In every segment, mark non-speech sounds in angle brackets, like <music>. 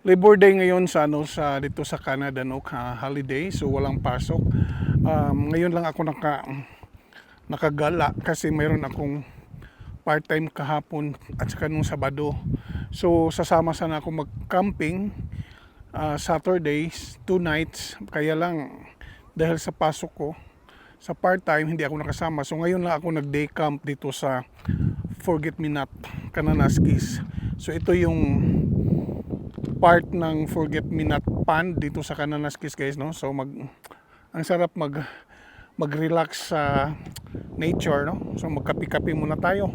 Labor Day ngayon sa ano sa dito sa Canada no, ha, holiday so walang pasok. Um, ngayon lang ako naka nakagala kasi mayroon akong part-time kahapon at saka nung Sabado. So sasama sana ako mag-camping uh, Saturdays, two nights. Kaya lang dahil sa pasok ko sa part-time hindi ako nakasama. So ngayon lang ako nag-day camp dito sa Forget Me Not Kananaskis. So ito yung part ng Forget Me Not Pond dito sa Kananaskis guys no. So mag ang sarap mag mag-relax sa nature no. So magkapi-kapi muna tayo.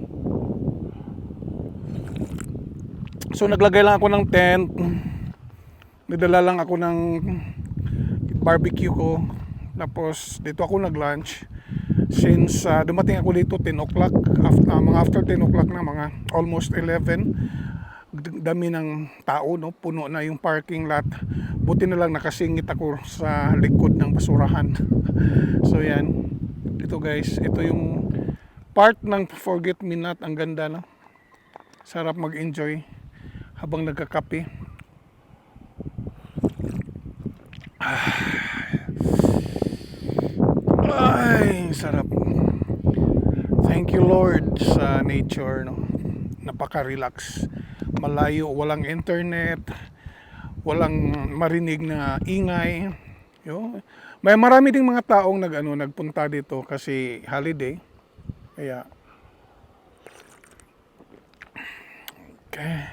So naglagay lang ako ng tent. Nagdala lang ako ng barbecue ko. Tapos dito ako nag-lunch. Since ah, dumating ako dito 10 o'clock, after, mga after 10 o'clock na, mga almost 11, d- dami ng tao, no? puno na yung parking lot. Buti na lang nakasingit ako sa likod ng basurahan. <laughs> so yan, ito guys, ito yung part ng Forget Me Not, ang ganda no? Sarap mag-enjoy habang nagkakape. Ay, sarap. Thank you Lord sa nature, no. Napaka-relax. Malayo, walang internet, walang marinig na ingay. Yo. May marami ding mga taong nag ano, nagpunta dito kasi holiday. Kaya Okay.